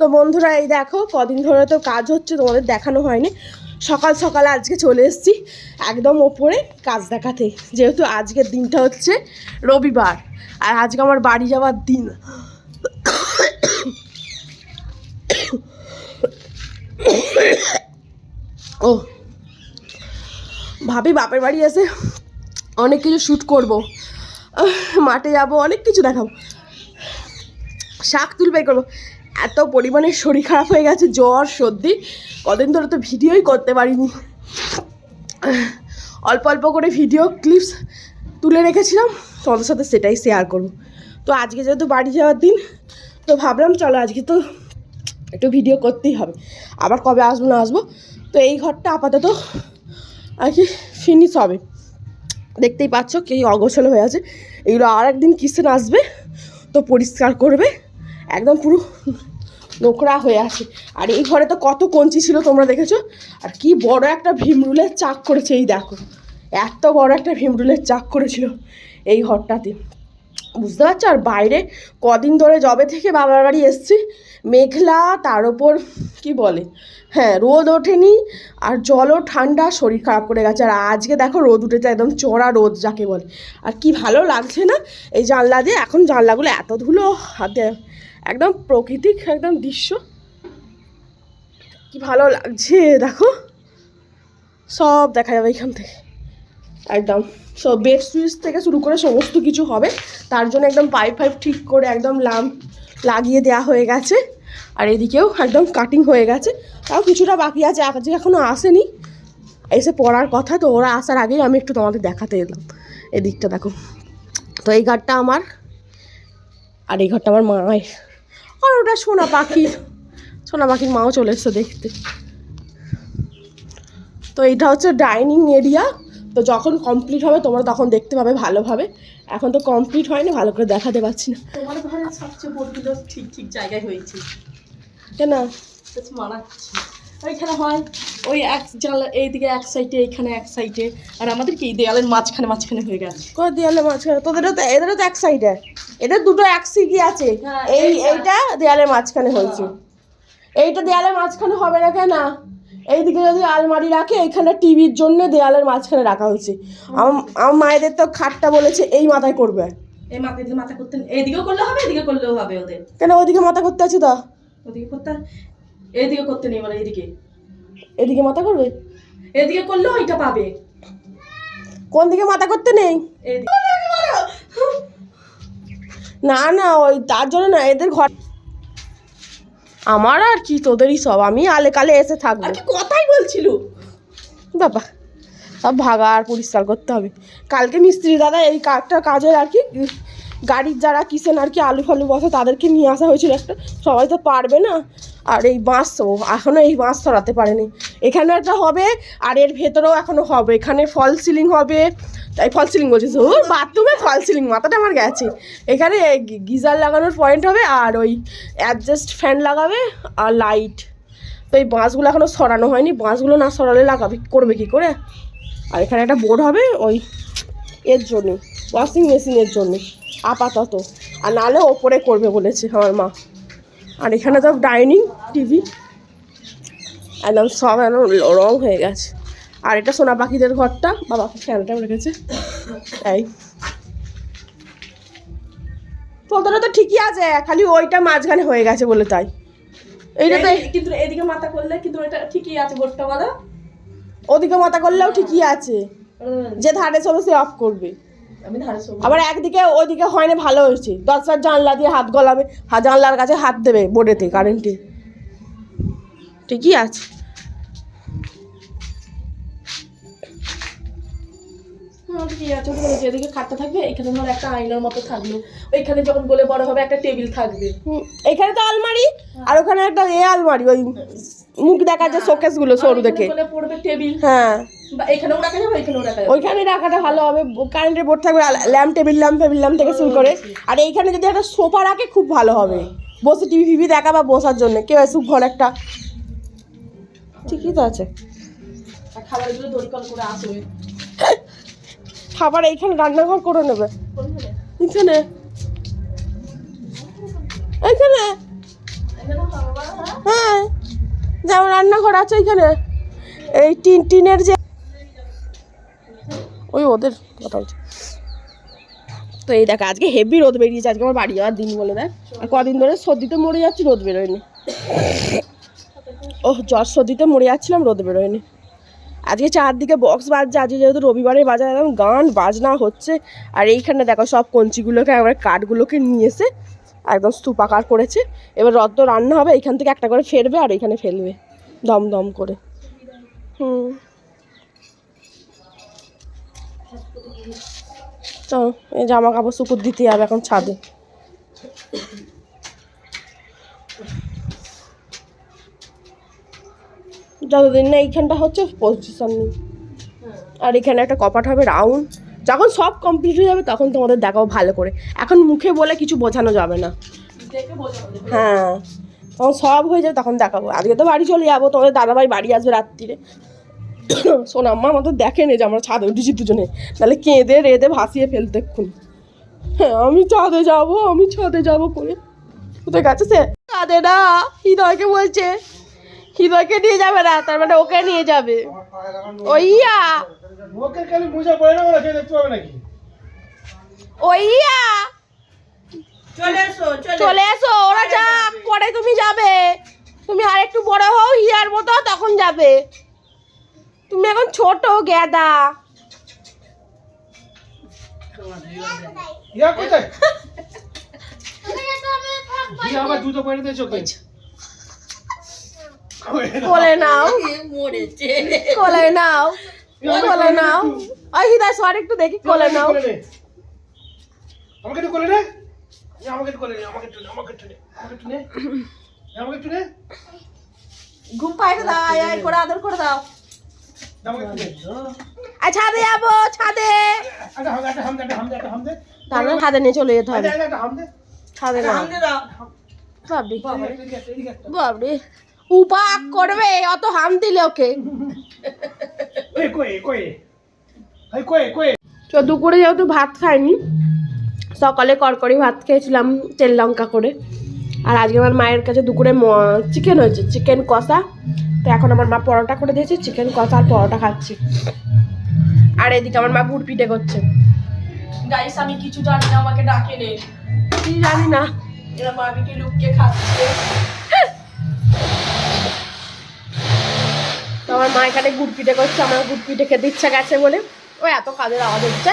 তো বন্ধুরা, এই দেখো, কদিন ধরে তো কাজ হচ্ছে, তোমাদের দেখানো হয়নি। সকাল সকাল আজকে চলে এসেছি একদম ওপরে কাজ দেখাতে। যেহেতু আজকের দিনটা হচ্ছে রবিবার, আর আজকে আমার বাড়ি যাওয়ার দিন। ও, ভাবি বাপের বাড়ি এসে অনেক কিছু শ্যুট করব। মাঠে যাব, অনেক কিছু দেখাবো। শাক তুলবে করব। এত পরিমাণে শরীর খারাপ হয়ে গেছে, জ্বর, সর্দি। কদিন ধরে তো ভিডিওই করতে পারিনি। অল্প অল্প করে ভিডিও ক্লিপস তুলে রেখেছিলাম, তোমাদের সাথে সেটাই শেয়ার করব। তো আজকে যেহেতু বাড়ি যাওয়ার দিন, তো ভাবলাম চলো আজকে তো একটু ভিডিও করতেই হবে। আবার কবে আসব, না আসব? তো এই ঘরটা আপাতত আর কি ফিনিশ হবে। দেখতেই পাচ্ছ কি অগোছালো হয়ে আছে। এগুলো আর একদিন কিসেন আসবে, তো পরিষ্কার করবে। একদম পুরো নোংরা হয়ে আছে। আর এই ঘরে তো কত কঞ্চি ছিল তোমরা দেখেছ? আর কি বড় একটা ভীমরুলের চাক করেছে, এই দেখো। এত বড় একটা ভীমরুলের চাক করেছিল এই ঘরটাতে। বুঝতে পারছ? আর বাইরে কদিন ধরে জবে থেকে বাবার বাড়ি এসছি। মেঘলা, তার ওপর কি বলে? হ্যাঁ রোদ ওঠেনি আর জলও ঠান্ডা, শরীর খারাপ করে গেছে। আর আজকে দেখো রোদ উঠেছে, একদম চড়া রোদ যাকে বলে। আর কি ভালো লাগছে না? এই জানলা দিয়ে, এখন জানলাগুলো এত ধুলো, হাতে একদম প্রকৃতিক একদম দৃশ্য। কি ভালো লাগছে, দেখো। সব দেখা যাবে এখান থেকে। একদম। সব বেড সুইচ থেকে শুরু করে সমস্ত কিছু হবে। তার জন্য একদম পাইপ ফাইপ ঠিক করে একদম লাম লাগিয়ে দেওয়া হয়ে গেছে। আর এদিকেও একদম কাটিং হয়ে গেছে। তাও কিছুটা বাকি আছে আজকে এখনও আসেনি। এসে পড়ার কথা, তো ওরা আসার আগেই আমি একটু তোমাদের দেখাতে এলাম। এদিকটা দেখো। তো এই ঘরটা আমার, আর এই ঘরটা আমার মায়ের। আর ওটা সোনা পাখি। সোনা পাখির মাও চলে এসছে দেখতে। তো এটা হচ্ছে ডাইনিং এরিয়া। তো যখন কমপ্লিট হবে তোমরা তখন দেখতে পাবে ভালোভাবে। এখন তো কমপ্লিট হয়নি ভালো করে দেখাতে পারছি না। তোমার ঘরে সবচেয়ে বড় ঠিক ঠিক জায়গায় হয়েছে। কেন? মানাচ্ছে ওইখানে হয়। ওই এক জানলা এইদিকে এক সাইডে এইখানে এক সাইডে আর আমাদের কি দেয়ালের মাঝখানে মাঝখানে হয়ে গেছে। করে দেয়ালে মাঝখানে? তোদেরও তো এদেরও তো এক সাইডে এদের দুটো এক সিগি আছে। হ্যাঁ, এই এইটা। দেয়ালের মাঝখানে হয়েছে। এইটা দেয়ালের মাঝখানে হবে না কেন? এইদিকে যদি আলমারি রাখে এখানে টিভির জন্য দেয়ালের মাঝখানে রাখা হয়েছে। আমার আমার মায়েদের তো খাটটা বলেছে এই মাথায় করবে। এই মাথা এদিকে মাথা করতে এইদিকেও করলে হবে এদিকে করলেও হবে ওদের। কেন ওইদিকে মাথা করতে আছে তো? ওদিকে করতে এইদিকে করতে নেই বলে এইদিকে এদিকে মাথা করবে? এদিকে করলেও এটা পাবে। কোন দিকে মাথা করতে নেই? না না ওই তার জন্য না এদের ঘর আমার আর কি তোদেরই সব। আমি আলে কালে এসে থাকব। আর কি কথাই বলছিল? বাবা সব ভাগা আর পরিষ্কার করতে হবে। কালকে মিস্ত্রি দাদা এই কাঠটা কাজের আর কি গাড়ির যারা কিসেন আর কি আলু ফালু বসে তাদেরকে নিয়ে আসা হয়েছিল একটা। সবাই তো পারবে না। আর এই বাঁশ ও এখনও এই বাঁশ সরাতে পারেনি। এখানে একটা হবে, আর এর ভেতরেও এখনও হবে। এখানে ফল সিলিং হবে। তাই ফল সিলিং বলছিস ও বাথরুমে ফল সিলিং, মাথাটা আমার গেছে। এখানে গিজার লাগানোর পয়েন্ট হবে, আর ওই অ্যাডজাস্ট ফ্যান লাগাবে, আর লাইট তো এই বাঁশগুলো এখনও সরানো হয়নি। বাঁশগুলো না সরালে লাগাবে, করবে কি করে? আর এখানে একটা বোর্ড হবে, ওই এর জন্য। ওয়াশিং মেশিনের জন্য আপাতত। আর নাহলে ওপরে করবে বলেছে আমার মা। আর এখানে তো ডাইনিং টিভি। একদম সব একদম রং হয়ে গেছে। আর এটা সোনা পাখিদের ঘরটা। বাবা ফ্যানটা রেখেছে। এই। তোদের তো ঠিকই আছে খালি ওইটা মাঝখানে হয়ে গেছে বলে তাই। এইটা তো এই- কিন্তু এদিকে মাথা করলে কিন্তু এটা ঠিকই আছে বোর্ডটা বলো। ওদিকে মাথা করলেও ঠিকই আছে। যে ধারে চলো সে অফ করবে। আবার একদিকে ওইদিকে হয় না ভালো হয়েছে। দশটার জানলা দিয়ে হাত গলাবে হাত জানলার কাছে হাত দেবে বোর্ডেতে কারেন্টে। ঠিকই আছে। হ্যাঁ, যেদিকে খাটটা থাকবে এখানে ধর একটা আয়নার মতো থাকল। ওইখানে যখন বলে বড় হবে একটা টেবিল থাকবে। হুম, এখানে তো আলমারি আর ওখানে একটা এ আলমারি ওই মুখ দেখা যায় শোকেসগুলো সরু দেখে। পড়বে টেবিল। হ্যাঁ। ওইখানে রাখাটা ভালো হবে কারেন্টের বোর্ড থাকবে lamp table lamp table lamp থেকে শুরু করে। আর এইখানে যদি একটা সোফা রাখে খুব ভালো হবে। বসে টিভি ফিভি দেখা বা বসার জন্য। কেউ এসুক ঘর একটা ঠিকই তো আছে। খাবার এইখানে রান্নাঘর করে নেবে? এখানে এখানে হবে যেমন রান্নাঘর আছে এখানে এই টিন টিনের যে ওই ওদের কথা বলছে তো এই দেখ, আজকে হেভি রোদ বেরিয়েছে, আজকে আমার বাড়ি যাওয়ার দিন বলে দেখ কদিন ধরে সর্দিতে মরে যাচ্ছি, রোদ বেরোয়নি। ওহ, জ্বর সর্দিতে মরে যাচ্ছিলাম, রোদ বেরোয়নি। আজকে চারদিকে বক্স বাজছে, আজকে যেহেতু রবিবারে বাজার, একদম গান বাজনা হচ্ছে। আর এইখানে দেখো, সব কঞ্চিগুলোকে, একবারে কাঠগুলোকে নিয়ে এসে একদম স্তূপাকার করেছে। এবার রদ রান্না হবে এইখান থেকে একটা করে ফেরবে আর এইখানে ফেলবে। দম দম করে। হুম। চল এই জামা কাপড় শুকুর দিতে হবে এখন ছাদে। যতদিন না এইখানটা হচ্ছে পজিশন নেই। আর এখানে একটা কপাট হবে রাউন্ড যখন সব কমপ্লিট হয়ে যাবে তখন তোমাদের দেখাও ভালো করে। এখন মুখে বলে কিছু বোঝানো যাবে না। হ্যাঁ তখন সব হয়ে যাবে তখন দেখাবো। আজকে তো বাড়ি চলে যাব তোমাদের দাদাভাই বাড়ি আসবে রাত্রিরে। সোনাম্মা আমাদের দেখেনি যে আমরা ছাদে উঠেছি দুজনে। তাহলে কেঁদে রেঁদে ভাসিয়ে ফেলতে এক্ষুনি। হ্যাঁ আমি ছাদে যাব আমি ছাদে যাব করে। কোথায় গেছে সে? ছাদে না হৃদয়কে বলছে। হৃদয়কে নিয়ে যাবে না তার মানে ওকে নিয়ে যাবে। ওইয়া ওকে খালি মোজা পরে না ওরা দেখতে পাবে নাকি? ওইয়া চলে এসো চলে। চলে এসো ওরা যা পরে তুমি যাবে। তুমি আর একটু বড় হও হিয়ার মতো তখন যাবে। তুমি এখন ছোট গেদা কোলে নাও। মরেছে কোলে নাও। কোলে নাও। ওই হিদায় সর একটু দেখি কোলে নাও। আমাকে একটু কোলে নে। আমাকে একটু কোলে নে আমাকে একটু নে, আমাকে একটু নে আমাকে একটু নে। আমাকে একটু নে। ঘুম পাইতে দাও আয় আয় করে আদর করে দাও আমাকে একটু নে আর ছাদে যাব ছাদে। দে তারপরে ছাদে নিয়ে চলে যেতে হবে। হাম দে। ছাদে না। বাবরি উপাক করবে অত হাম দিলে ওকে। তো দুপুরে যেহেতু ভাত খাইনি সকালে করকরি ভাত খেয়েছিলাম তেল লঙ্কা করে। আর আজকে আমার মায়ের কাছে দুপুরে চিকেন হয়েছে চিকেন কষা। তো এখন আমার মা পরোটা করে দিয়েছে চিকেন কষা আর পরোটা খাচ্ছি। আর এদিকে আমার মা গুড় পিঠে করছে। গাইস আমি কিছু জানি না আমাকে ডাকে নে। কি জানি না। এরা মামিকে লুকিয়ে খাচ্ছে। তো আমার মা এখানে গুড় পিঠে করছে আমার গুড় পিঠে খেতে ইচ্ছা গেছে বলে। ও এত কাজের আওয়াজ হচ্ছে।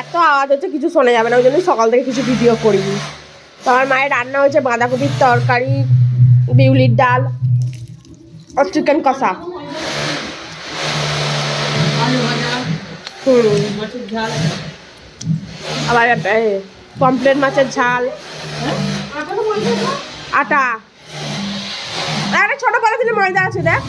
এত আওয়াজ হচ্ছে কিছু শোনা যাবে না ওই জন্য সকাল থেকে কিছু ভিডিও করিনি। আমার মায়ের রান্না হয়েছে বাঁধাকপির তরকারি, বিউলির ডাল আর চিকেন কষা। আবার পমপ্লেট মাছের ঝাল। আটা। আর, ছোট পলিথিনে ময়দা আছে, দেখ।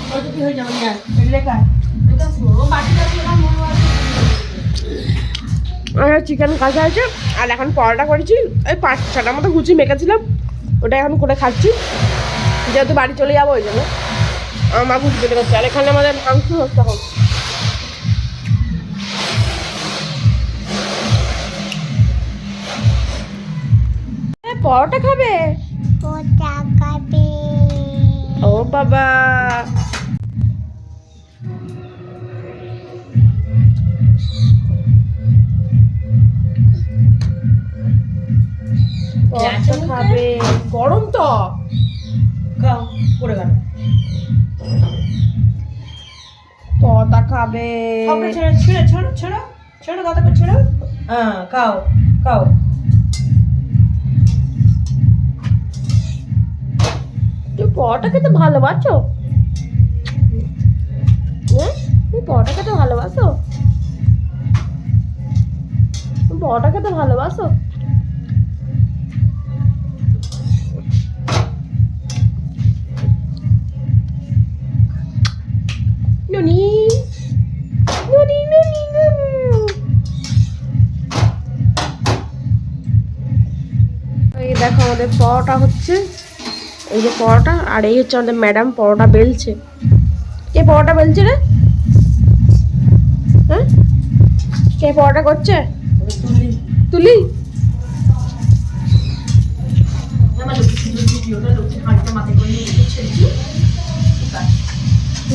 আর চিকেন কাঁচা আছে। আর এখন পরোটা করেছি ওই পাঁচ ছটার মতো গুছি মেখেছিলাম। ওটা এখন করে খাচ্ছি। যেহেতু বাড়ি চলে যাব ওই জন্য। আমার গুছি পেতে করছে। আর এখানে আমাদের মাংস হচ্ছে এখন। পরোটা খাবে। ও বাবা। পরোটা খাবে গরম তো। খাও গেল। পরোটা খাবে ছেড়ে ছেড়ে ছেড়ে ছেড়ে ছেড়ে ছেড়ে। হ্যাঁ খাও খাও। তুই পরোটা খেতে ভালোবাসো? হ্যাঁ? তুমি পরোটা খেতে ভালোবাসো? তুমি পরোটা খেতে ভালোবাসো? আমাদের পরোটা হচ্ছে, এই যে পরোটা, আর এই হচ্ছে আমাদের ম্যাডাম পরোটা বেলছে। কে পরোটা বেলছে রে? হ্যাঁ? কে পরোটা করছে? তুলি।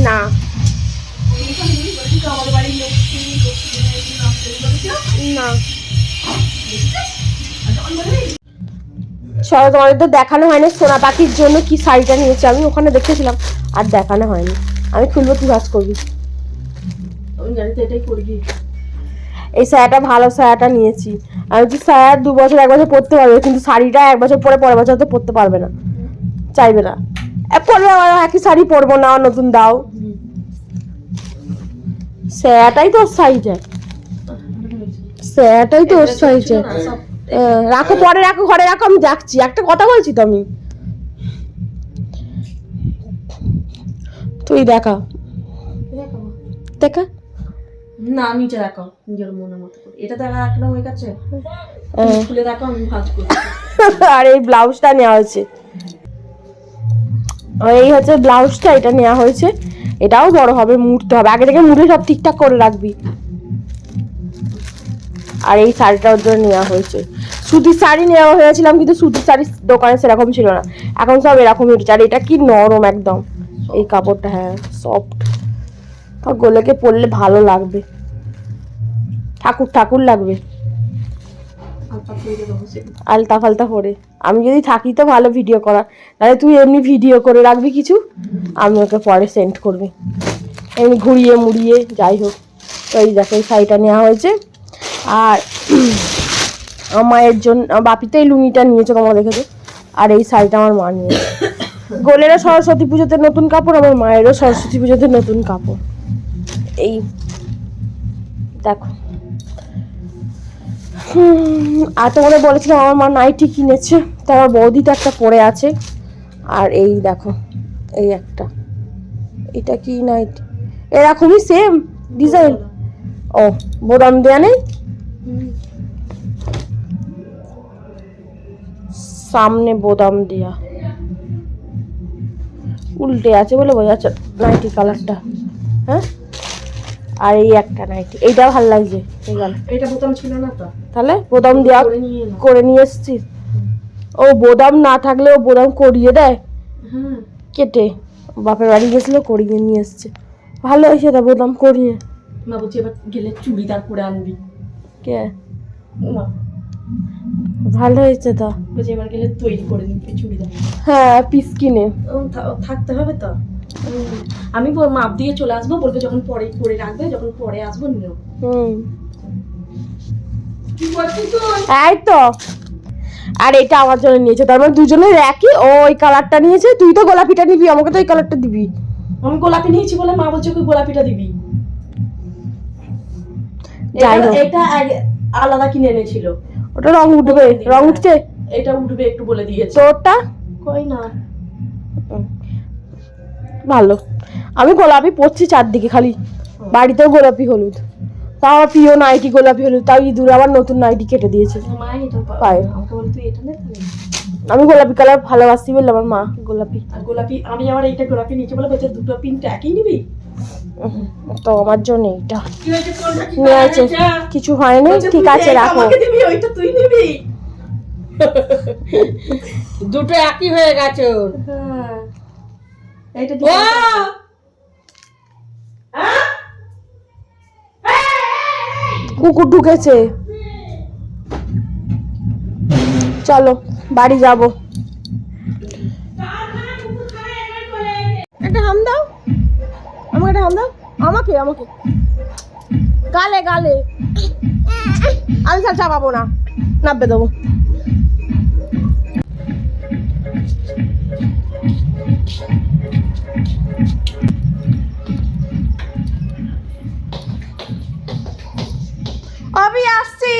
না। না। সবাই তোমাদের তো দেখানো হয়নি সোনা পাখির জন্য কি শাড়িটা নিয়েছি আমি ওখানে দেখেছিলাম আর দেখানো হয়নি। আমি খুলবো তুই কাজ করবি? এই সায়াটা ভালো সায়াটা নিয়েছি। আমি তো সায়া দু বছর এক বছর পরতে পারবে কিন্তু শাড়িটা এক বছর পরে পরের বছর তো পরতে পারবে না। চাইবে না। পরবে আবার একই শাড়ি পরবো না নতুন দাও। সায়াটাই তো ওর সাইজে সায়াটাই তো ওর সাইজে রাখো পরে রাখো ঘরে রাখো আমি যাচ্ছি। একটা কথা বলছি তো আমি। তুই দেখা। দেখা? না নিচে রাখো নিজের মনের মতো করে। এটা দেখা একটা হয়ে হ্যাঁ। খুলে রাখো আমি ভাজ করি আর এই ব্লাউজটা নেওয়া হয়েছে। এই হচ্ছে ব্লাউজটা এটা নেওয়া হয়েছে। এটাও বড় হবে মুড়তে হবে। আগে থেকে মুড়ে সব ঠিকঠাক করে রাখবি। আর এই শাড়িটা ওর জন্য নেওয়া হয়েছে। সুতির শাড়ি নেওয়া হয়েছিলাম, কিন্তু সুতির শাড়ি দোকানে সেরকম ছিল না। এখন সব উঠেছে। আর এটা কি নরম একদম। এই কাপড়টা হ্যাঁ সফট আর গোলেকে পরলে ভালো লাগবে। ঠাকুর ঠাকুর লাগবে। আলতা ফালতা পরে। আমি যদি থাকি তো ভালো ভিডিও করা তাহলে তুই এমনি ভিডিও করে রাখবি কিছু? আমি ওকে পরে সেন্ড করবি। এমনি ঘুরিয়ে মুড়িয়ে, যাই হোক। তো এই দেখো, এই শাড়িটা নেওয়া হয়েছে। আর মায়ের জন্য, আমার বাপি তো এই নিয়েছে তোমরা দেখেছ। আর এই শাড়িটা আমার মা নিয়েছে। গোলেরও সরস্বতী পুজোতে নতুন কাপড় আমার মায়েরও সরস্বতী পুজোতে নতুন কাপড়। এই, দেখো। আর তোমাদের বলেছিলাম আমার মা নাইটি কিনেছে, তো আমার বৌদি তো একটা পরে আছে। আর এই দেখো, এই একটা। এটা কি নাইটি? এরকমই সেম ডিজাইন ও বোতাম দেয়া নেই? সামনে বোদাম দেওয়া উল্টে আছে বলে বোঝা যাচ্ছে নাইটি কালারটা হ্যাঁ? আর এই একটা নাইটি এইটাও ভালো লাগছে এই এটা বোতাম ছিল না তো? তাহলে বোদাম দেওয়া করে নিয়ে এসছিস ও বোদাম না থাকলে ও বোদাম করিয়ে দেয়? হ্যাঁ। কেটে। বাপের বাড়ি গেছিল করিয়ে নিয়ে এসছে। ভালো হয়েছে তা বোদাম করিয়ে। মা বলছি এবার গেলে চুড়িদার করে আনবি। কে? মা ভালো হয়েছে তা। বলছি এবার গেলে তৈরি করে নিবি চুড়িদার। হ্যাঁ পিস কিনে। থাকতে হবে তো? আমি মাপ দিয়ে চলে আসব বলবে যখন পরে করে রাখবে যখন পরে আসব নিও। হুম। এই তো। আর এটা আমার জন্য নিয়েছে তার মানে দুজনের একই। ও ওই কালারটা নিয়েছে তুই তো গোলাপিটা নিবি আমাকে তো ওই কালারটা দিবি। আমি গোলাপি নিয়েছি বলে মা বলছে গোলাপিটা দিবি। এটা-। আলাদা কিনে এনেছিল। ওটা রং উঠবে রং উঠছে? এটা উঠবে একটু বলে দিয়েছে। তোরটা? কই না? ভালো। আমি গোলাপি পরছি চারদিকে খালি। বাড়িতেও গোলাপি হলুদ। তাও আমার প্রিয় নাইটি গোলাপি হলুদ। তাও ইঁদুর আবার নতুন নাইটি কেটে দিয়েছে। পায়ে। আমি গোলাপি কালার ভালোবাসি বললে আমার মা গোলাপি। গোলাপি আমি আমার এইটা গোলাপি নিচে বলে বলছে দুটো পিন একই নিবি? তো আমার জন্য এইটা। নিয়ে আছে কিছু হয়নি? বলছে, ঠিক আছে রাখো। ওইটা তুই নিবি। দুটো একই হয়ে গেছে ওর। হ্যাঁ। এইটা কুকুর ঢুকেছে। চলো বাড়ি যাব। আমাকে। গালে গালে। আমি স্যার চাপাবো না। নাববে দেবো। আমি আসছি।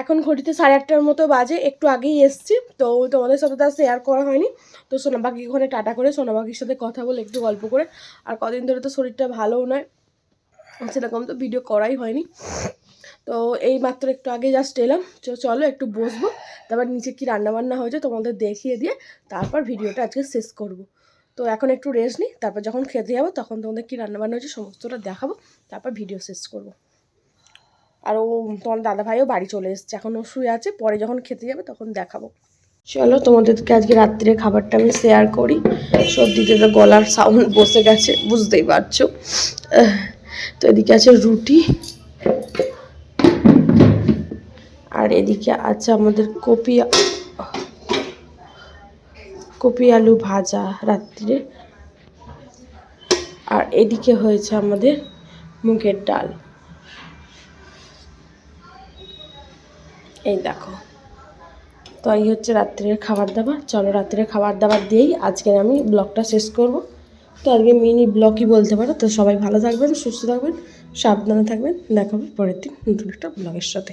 এখন ঘড়িতে সাড়ে আটটার মতো বাজে, একটু আগেই এসছি, তো তোমাদের সাথে তো শেয়ার করা হয়নি। তো সোনাবাকি ওখানে টাটা করে সোনাবাকির সাথে কথা বলে একটু গল্প করে, আর কদিন ধরে তো শরীরটা ভালোও নয়, সেরকম তো ভিডিও করাই হয়নি। তো এই মাত্র একটু আগে জাস্ট এলাম চলো একটু বসবো, তারপর নিচে কি রান্নাবান্না হয়েছে তোমাদের দেখিয়ে দিয়ে তারপর ভিডিওটা আজকে শেষ করব। তো এখন একটু রেস্ট নিই, তারপর যখন খেতে যাব তখন তোমাদের কী রান্নাবান্না হয়েছে সমস্তটা দেখাবো, তারপর ভিডিও শেষ করব। আর ও, তোমার দাদা ভাইও বাড়ি চলে এসছে। এখন ও শুয়ে আছে, পরে যখন খেতে যাবে তখন দেখাবো। চলো, তোমাদেরকে আজকে রাত্রে খাবারটা আমি শেয়ার করি। সর্দিতে তো গলার সাউন্ড বসে গেছে, বুঝতেই পারছ। তো এদিকে আছে রুটি। আর এদিকে আছে আমাদের কপি কপি আলু ভাজা রাত্রে। আর এদিকে হয়েছে আমাদের মুগের ডাল। এই দেখো। তো এই হচ্ছে রাত্রের খাবার দাবার। চলো রাত্রের খাবার দাবার দিয়েই আজকের আমি ব্লগটা শেষ করব। তো আজকে মিনি ব্লগই বলতে পারো। তো সবাই ভালো থাকবেন, সুস্থ থাকবেন, সাবধানে থাকবেন। দেখা হবে পরের দিন নতুন একটা ব্লগের সাথে।